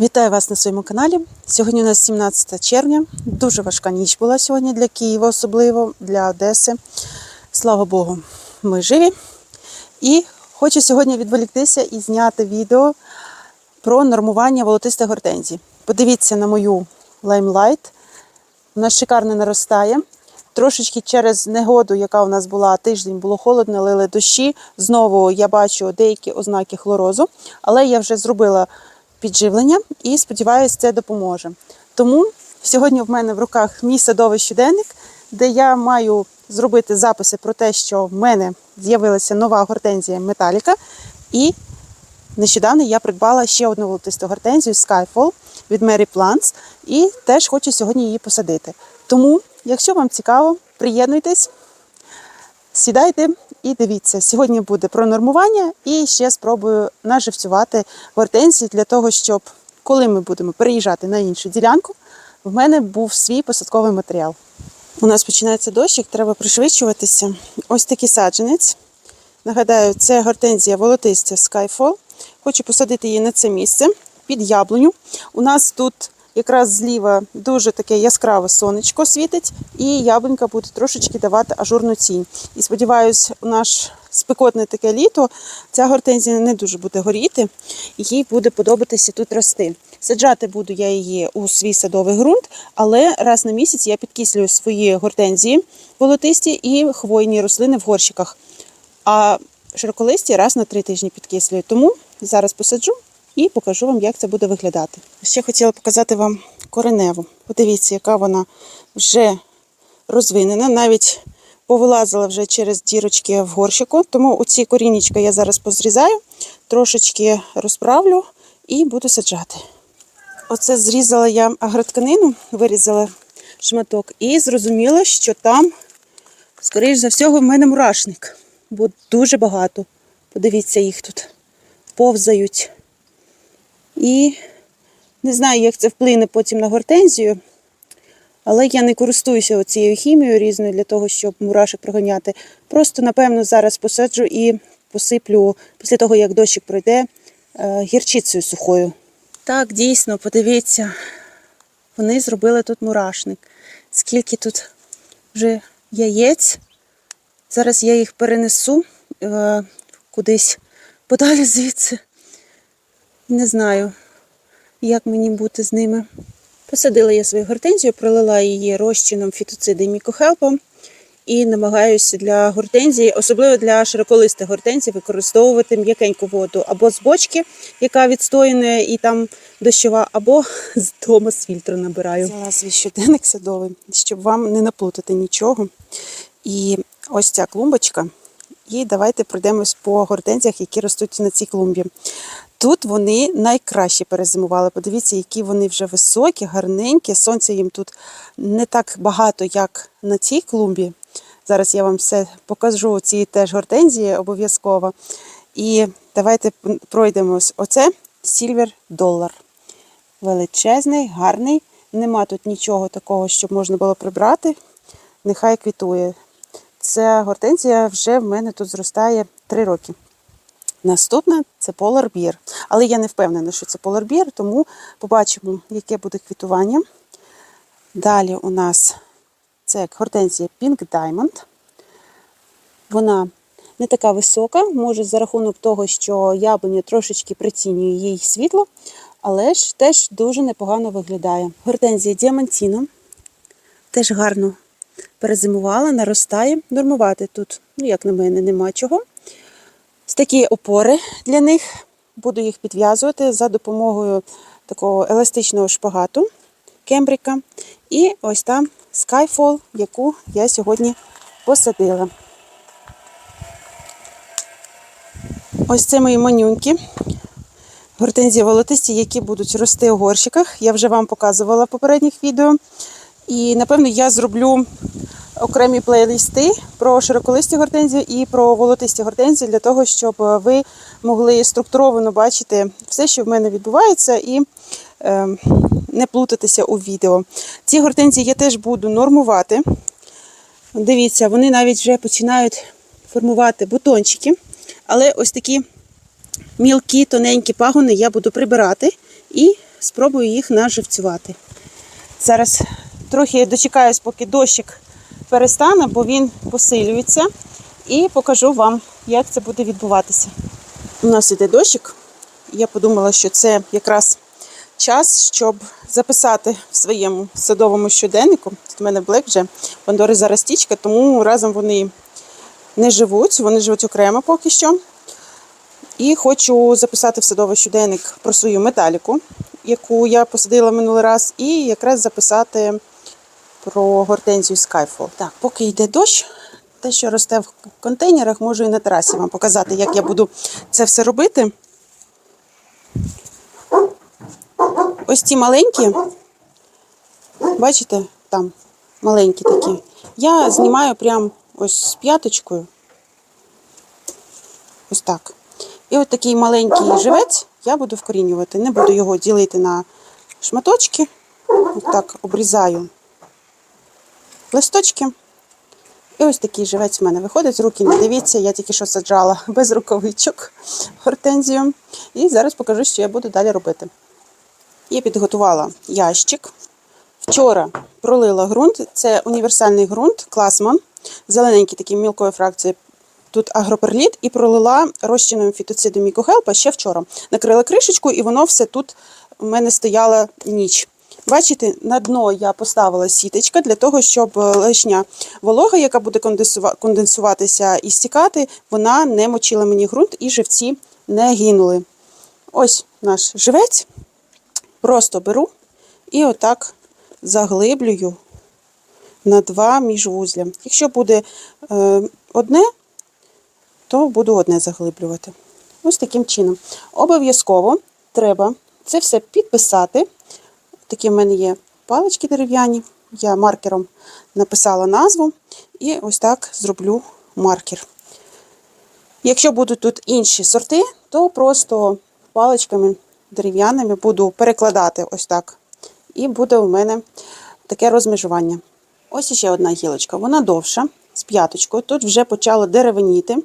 Вітаю вас на своєму каналі. Сьогодні у нас 17 червня. Дуже важка ніч була сьогодні для Києва, особливо для Одеси. Слава Богу, ми живі. І хочу сьогодні відволіктися і зняти відео про нормування волотистих гортензій. Подивіться на мою лаймлайт. Вона шикарно наростає. Трошечки через негоду, яка у нас була тиждень, було холодно, лили дощі. Знову я бачу деякі ознаки хлорозу, але я вже зробила підживлення і сподіваюся, це допоможе. Тому сьогодні в мене в руках мій садовий щоденник, де я маю зробити записи про те, що в мене з'явилася нова гортензія металіка. І нещодавно я придбала ще одну волотисту гортензію Skyfall від Mary Plants і теж хочу сьогодні її посадити. Тому, якщо вам цікаво, приєднуйтесь, сідайте і дивіться. Сьогодні буде про нормування і ще спробую наживцювати гортензії для того, щоб коли ми будемо переїжджати на іншу ділянку, в мене був свій посадковий матеріал. У нас починається дощик, треба пришвидшуватися. Ось такий саджанець. Нагадаю, це гортензія волотистя Skyfall. Хочу посадити її на це місце під яблуню. У нас тут якраз зліва дуже таке яскраве сонечко світить, і яблунька буде трошечки давати ажурну тінь. І сподіваюся, у наш спекотне таке літо ця гортензія не дуже буде горіти, їй буде подобатися тут рости. Саджати буду я її у свій садовий ґрунт, але раз на місяць я підкислюю свої гортензії волотисті і хвойні рослини в горщиках. А широколисті раз на три тижні підкислюю. Тому зараз посаджу і покажу вам, як це буде виглядати. Ще хотіла показати вам кореневу. Подивіться, яка вона вже розвинена. Навіть повилазила вже через дірочки в горщику. Тому оці корінечка я зараз позрізаю, трошечки розправлю і буду саджати. Оце зрізала я агротканину, вирізала шматок, і зрозуміла, що там, скоріш за всього, в мене мурашник, бо дуже багато. Подивіться, їх тут повзають. І не знаю, як це вплине потім на гортензію, але я не користуюся цією хімією різною для того, щоб мурашок проганяти. Просто, напевно, зараз посаджу і посиплю після того, як дощик пройде, е, гірчицею сухою. Так, дійсно, подивіться, вони зробили тут мурашник. Скільки тут вже яєць. Зараз я їх перенесу е, кудись подалі звідси. Не знаю, як мені бути з ними. Посадила я свою гортензію, пролила її розчином фітоциди і мікохелпом. І намагаюся для гортензії, особливо для широколистих гортензій, використовувати м'якеньку воду або з бочки, яка відстояна і там дощова, або з дому з фільтру набираю. Взяла свій щоденник садовий, щоб вам не наплутати нічого. І ось ця клумбочка. І давайте пройдемось по гортензіях, які ростуть на цій клумбі. Тут вони найкраще перезимували. Подивіться, які вони вже високі, гарненькі. Сонця їм тут не так багато, як на цій клумбі. Зараз я вам все покажу ці теж гортензії обов'язково. І давайте пройдемось. Оце Silver Dollar. Величезний, гарний. Нема тут нічого такого, щоб можна було прибрати. Нехай квітує. Ця гортензія вже в мене тут зростає 3 роки. Наступна це Polar Bear. Але я не впевнена, що це Polar Bear, тому побачимо, яке буде квітування. Далі у нас це гортензія Pink Diamond. Вона не така висока, може за рахунок того, що яблуня трошечки прицінює їй світло, але ж теж дуже непогано виглядає. Гортензія Діамантіно теж гарно перезимувала, наростає. Нормувати тут, ну як на мене, нема чого. Ось такі опори для них. Буду їх підв'язувати за допомогою такого еластичного шпагату кембрика. І ось там Skyfall, яку я сьогодні посадила. Ось це мої манюньки. Гортензії волотисті, які будуть рости у горщиках. Я вже вам показувала в попередніх відео. І, напевно, я зроблю окремі плейлисти про широколисті гортензії і про волотисті гортензії для того, щоб ви могли структуровано бачити все, що в мене відбувається, і е, не плутатися у відео. Ці гортензії я теж буду нормувати. Дивіться, вони навіть вже починають формувати бутончики, але ось такі мілкі, тоненькі пагони я буду прибирати і спробую їх наживцювати. Зараз трохи дочекаюсь, поки дощик перестане, бо він посилюється, і покажу вам, як це буде відбуватися. У нас іде дощик. Я подумала, що це якраз час, щоб записати в своєму садовому щоденнику. Тут в мене блек вже Пандори зараз тічка, тому разом вони не живуть, вони живуть окремо поки що. І хочу записати в садовий щоденник про свою металіку, яку я посадила минулий раз, і якраз записати про гортензію Skyfall. Так, поки йде дощ, те, що росте в контейнерах, можу і на терасі вам показати, як я буду це все робити. Ось ці маленькі, бачите, там маленькі такі. Я знімаю прям ось з п'яточкою. Ось так. І от такий маленький живець я буду вкорінювати. Не буду його ділити на шматочки. Ось так обрізаю листочки. І ось такий живець в мене виходить. Руки не дивіться, я тільки що саджала без рукавичок гортензію. І зараз покажу, що я буду далі робити. Я підготувала ящик. Вчора пролила ґрунт. Це універсальний ґрунт Класман. Зелененький такий мілкої фракції. Тут агроперліт і пролила розчином фітоциду мікохелпа ще вчора. Накрила кришечку, і воно все тут у мене стояла ніч. Бачите, на дно я поставила сіточка для того, щоб е, лишня волога, яка буде конденсуватися і стікати, вона не мочила мені ґрунт і живці не гинули. Ось наш живець. Просто беру і отак заглиблюю на два міжвузля. Якщо буде е, одне, то буду одне заглиблювати. Ось таким чином. Обов'язково треба це все підписати. Такі в мене є палички дерев'яні. Я маркером написала назву і ось так зроблю маркер. Якщо будуть тут інші сорти, то просто паличками дерев'яними буду перекладати ось так. І буде у мене таке розмежування. Ось ще одна гілочка, вона довша, з п'яточкою. Тут вже почало деревеніти.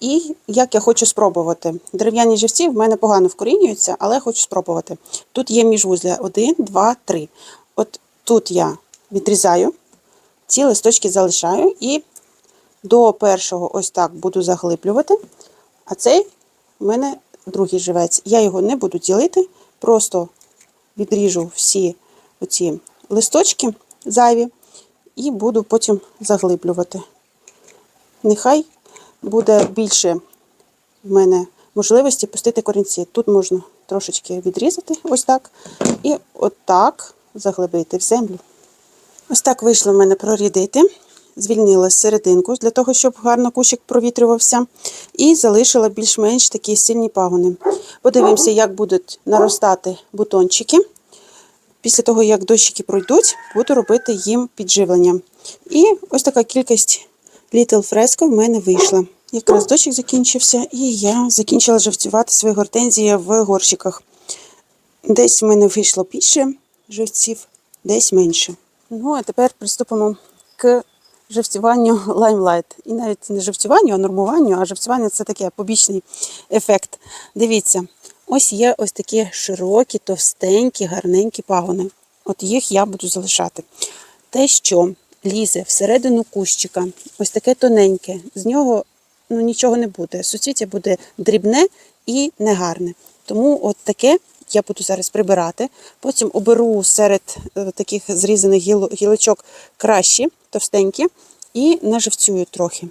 І як я хочу спробувати. Дерев'яні живці в мене погано вкорінюються, але хочу спробувати. Тут є міжвузля 1, 2, 3. От тут я відрізаю, ці листочки залишаю і до першого ось так буду заглиблювати. А цей в мене другий живець. Я його не буду ділити, просто відріжу всі оці листочки зайві і буду потім заглиблювати. Нехай буде більше в мене можливості пустити корінці. Тут можна трошечки відрізати, ось так, і отак заглибити в землю. Ось так вийшло в мене прорідити. Звільнила серединку для того, щоб гарно кущик провітрювався, і залишила більш-менш такі сильні пагони. Подивимося, як будуть наростати бутончики. Після того, як дощики пройдуть, буду робити їм підживлення. І ось така кількість Little Fresco в мене вийшла. Якраз дощик закінчився, і я закінчила живцювати свої гортензії в горщиках. Десь в мене вийшло більше живців, десь менше. Ну, а тепер приступимо к живцюванню Limelight. І навіть не живцюванню, а нормуванню, а живцювання це таке побічний ефект. Дивіться, ось є ось такі широкі, товстенькі, гарненькі пагони. От їх я буду залишати. Те, що лізе всередину кущика, ось таке тоненьке, з нього ну, нічого не буде. Суцвіття буде дрібне і негарне. Тому от таке я буду зараз прибирати. Потім оберу серед е, таких зрізаних гілочок кращі, товстенькі, і наживцюю трохи.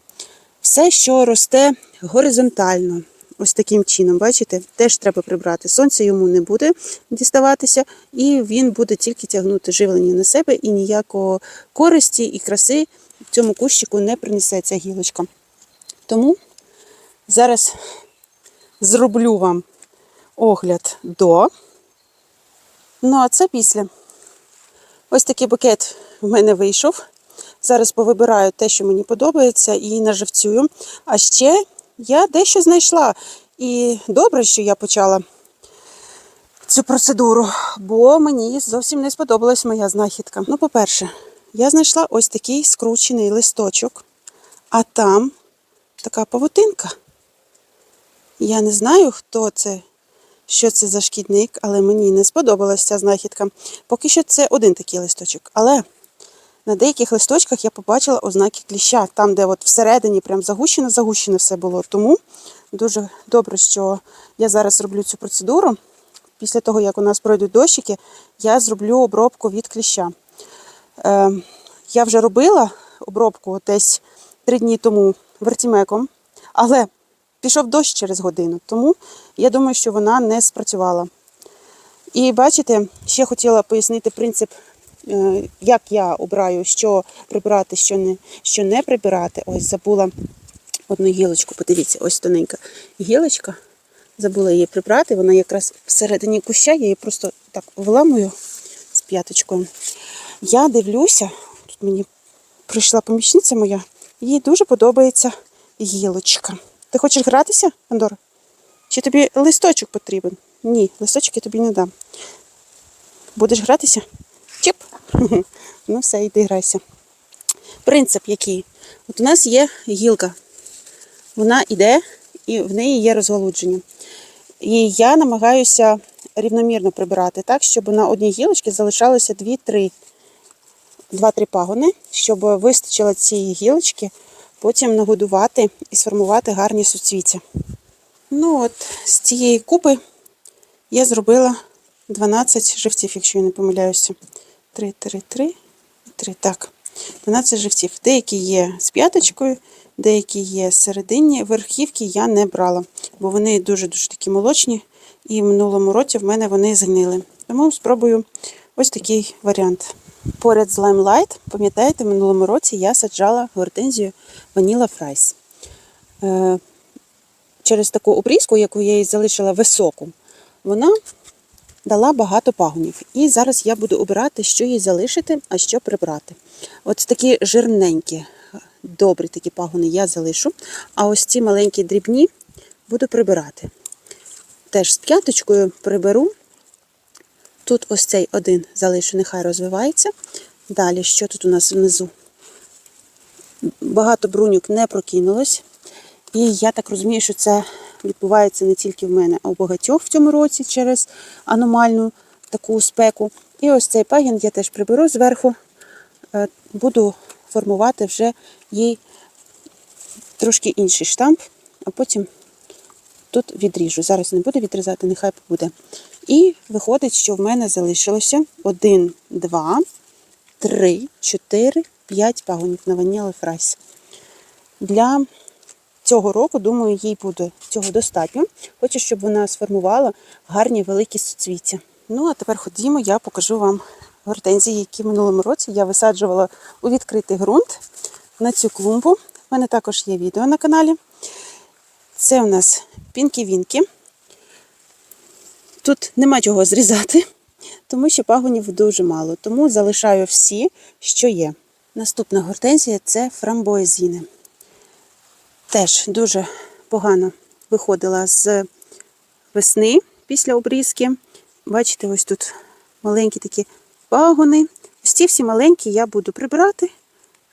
Все, що росте горизонтально, ось таким чином, бачите, теж треба прибрати. Сонце йому не буде діставатися, і він буде тільки тягнути живлення на себе, і ніякого користі і краси в цьому кущику не принесе ця гілочка. Тому зараз зроблю вам огляд до. Ну, а це після. Ось такий букет в мене вийшов. Зараз повибираю те, що мені подобається, і наживцюю. А ще я дещо знайшла. І добре, що я почала цю процедуру, бо мені зовсім не сподобалась моя знахідка. Ну, по-перше, я знайшла ось такий скручений листочок, а там така павутинка. Я не знаю, хто це, що це за шкідник, але мені не сподобалася ця знахідка. Поки що це один такий листочок. Але на деяких листочках я побачила ознаки кліща, там, де от всередині прям загущено, загущено все було. Тому дуже добре, що я зараз роблю цю процедуру. Після того, як у нас пройдуть дощики, я зроблю обробку від кліща. Е, я вже робила обробку десь три дні тому вертімеком, але пішов дощ через годину, тому я думаю, що вона не спрацювала. І бачите, ще хотіла пояснити принцип, як я обираю, що прибирати, що не, що не прибирати. Ось забула одну гілочку. Подивіться, ось тоненька гілочка. Забула її прибрати. Вона якраз всередині куща, я її просто так вламую з п'яточкою. Я дивлюся, тут мені прийшла помічниця моя, їй дуже подобається гілочка. Ти хочеш гратися, Андора? Чи тобі листочок потрібен? Ні, листочок я тобі не дам. Будеш гратися? Ну все, йди грайся. Принцип який? От у нас є гілка. Вона йде і в неї є розголудження. І я намагаюся рівномірно прибирати так, щоб на одній гілочці залишалося 2-3 2-3 пагони, щоб вистачило цієї гілочки потім нагодувати і сформувати гарні суцвіття. Ну от, з цієї купи я зробила 12 живців, якщо я не помиляюся. 3, 3, 3, 3, так. 12 живців. Деякі є з п'яточкою, деякі є серединні. Верхівки я не брала, бо вони дуже-дуже такі молочні. І в минулому році в мене вони згнили. Тому спробую ось такий варіант. Поряд з Limelight, пам'ятаєте, в минулому році я саджала гортензію Vanilla Fries. Е, Через таку обрізку, яку я їй залишила високу, вона дала багато пагонів. І зараз я буду обирати, що їй залишити, а що прибрати. От такі жирненькі, добрі такі пагони я залишу, а ось ці маленькі дрібні буду прибирати. Теж з п'яточкою приберу. Тут ось цей один залишу, нехай розвивається. Далі, що тут у нас внизу? Багато бруньок не прокинулось. І я так розумію, що це відбувається не тільки в мене, а у багатьох в цьому році через аномальну таку спеку. І ось цей пагін я теж приберу зверху, Е, буду формувати вже їй трошки інший штамп, а потім тут відріжу. Зараз не буду відрізати, нехай буде. І виходить, що в мене залишилося 1, 2, 3, 4, 5 пагонів на ванілі фрайс. Для цього року, думаю, їй буде цього достатньо. Хочу, щоб вона сформувала гарні великі суцвіття. Ну, а тепер ходімо, я покажу вам гортензії, які в минулому році я висаджувала у відкритий ґрунт на цю клумбу. У мене також є відео на каналі. Це у нас пінкі-вінки. Тут нема чого зрізати, тому що пагонів дуже мало. Тому залишаю всі, що є. Наступна гортензія це фрамбоезіни. Теж дуже погано виходила з весни після обрізки. Бачите, ось тут маленькі такі пагони. Ось ці всі маленькі я буду прибирати.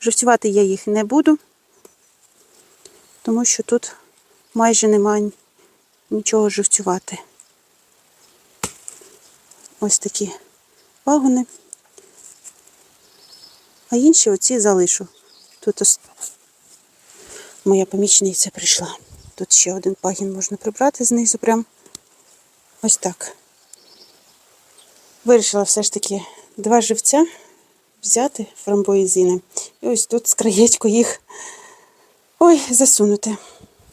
Живцювати я їх не буду, тому що тут майже немає нічого живцювати. Ось такі пагони. А інші оці залишу. Тут моя помічниця прийшла. Тут ще один пагін можна прибрати знизу прям ось так. Вирішила все ж таки два живця взяти фрамбоїзини. І ось тут з краєчку їх ой, засунути.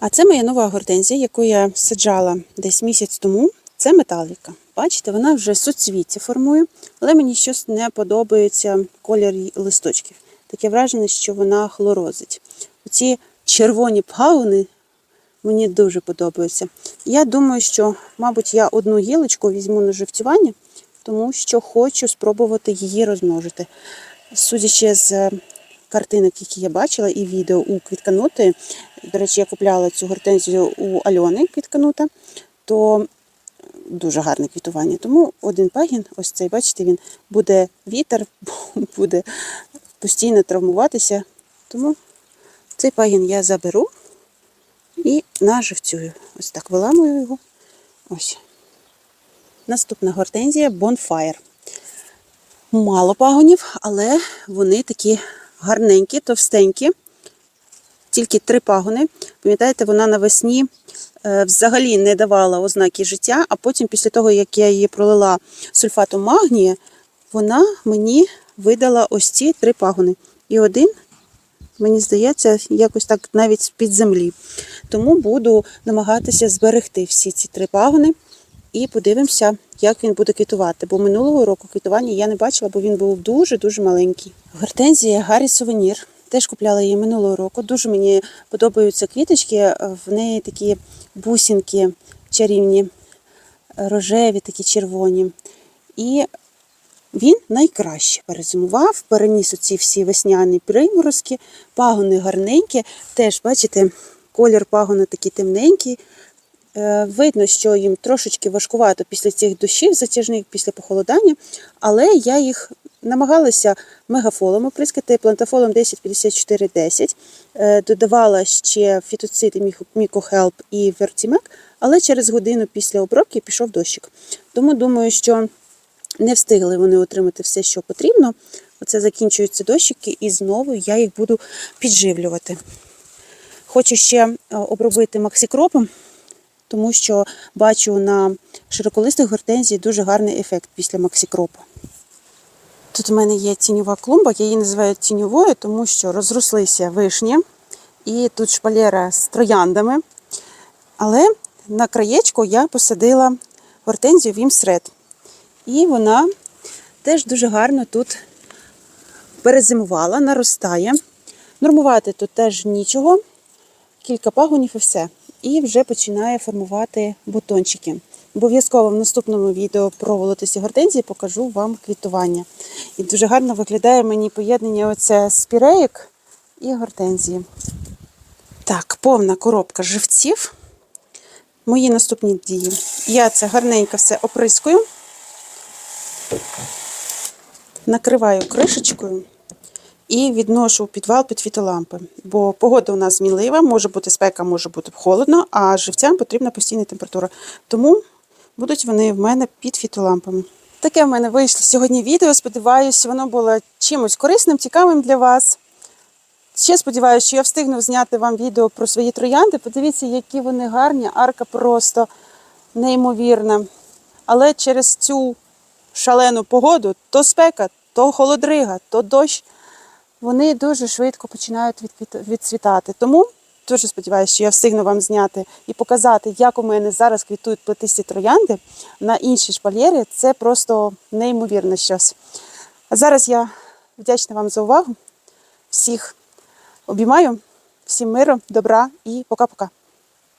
А це моя нова гортензія, яку я саджала десь місяць тому. Це металіка. Бачите, вона вже суцвіття формує, але мені щось не подобається колір листочків. Таке враження, що вона хлорозить. Оці червоні пагони мені дуже подобаються. Я думаю, що, мабуть, я одну гілочку візьму на живцювання, тому що хочу спробувати її розмножити. Судячи з картинок, які я бачила, і відео у квітканути, до речі, я купляла цю гортензію у Альони квітканута, то дуже гарне квітування. Тому один пагін, ось цей, бачите, він буде вітер, буде постійно травмуватися. Тому цей пагін я заберу і наживцюю. Ось так виламую його. Ось. Наступна гортензія Bonfire. Мало пагонів, але вони такі гарненькі, товстенькі. Тільки три пагони. Пам'ятаєте, вона навесні е, взагалі не давала ознаки життя, а потім, після того, як я її пролила сульфатом магнія, вона мені видала ось ці три пагони. І один, мені здається, якось так навіть з-під землі. Тому буду намагатися зберегти всі ці три пагони і подивимося, як він буде квітувати. Бо минулого року квітування я не бачила, бо він був дуже-дуже маленький. Гортензія Гаррі Сувенір. Теж купляла її минулого року. Дуже мені подобаються квіточки. В неї такі бусинки чарівні, рожеві, такі червоні. І він найкраще перезимував, переніс оці всі весняні приморозки, пагони гарненькі. Теж, бачите, колір пагона такий темненький. Е, Видно, що їм трошечки важкувато після цих дощів затяжних, після похолодання, але я їх намагалася мегафолом оприскати, плантафолом 105410. Е, Додавала ще фітоцити Мікохелп і Вертімек, але через годину після обробки пішов дощик. Тому думаю, що не встигли вони отримати все, що потрібно. Оце закінчуються дощики, і знову я їх буду підживлювати. Хочу ще е, обробити максикропом, тому що бачу на широколистих гортензій дуже гарний ефект після максикропу. Тут у мене є тіньова клумба, я її називаю тіньовою, тому що розрослися вишні, і тут шпалера з трояндами. Але на краєчку я посадила гортензію Вімсред. І вона теж дуже гарно тут перезимувала, наростає. Нормувати тут теж нічого, кілька пагонів і все. І вже починає формувати бутончики. Обов'язково в наступному відео про волотисі гортензії покажу вам квітування. І дуже гарно виглядає мені поєднання оце спіреїк і гортензії. Так, повна коробка живців. Мої наступні дії. Я це гарненько все оприскую накриваю кришечкою і відношу у підвал під фітолампи. Бо погода у нас змінлива, може бути спека, може бути холодно, а живцям потрібна постійна температура. Тому будуть вони в мене під фітолампами. Таке в мене вийшло сьогодні відео. Сподіваюся, воно було чимось корисним, цікавим для вас. Ще сподіваюся, що я встигну зняти вам відео про свої троянди. Подивіться, які вони гарні, арка просто неймовірна. Але через цю шалену погоду, то спека, то холодрига, то дощ, вони дуже швидко починають відцвітати. Тому дуже сподіваюся, що я встигну вам зняти і показати, як у мене зараз квітують плетисті троянди на іншій шпальєрі. Це просто неймовірне щось. А зараз я вдячна вам за увагу. Всіх обіймаю, всім миру, добра і пока-пока.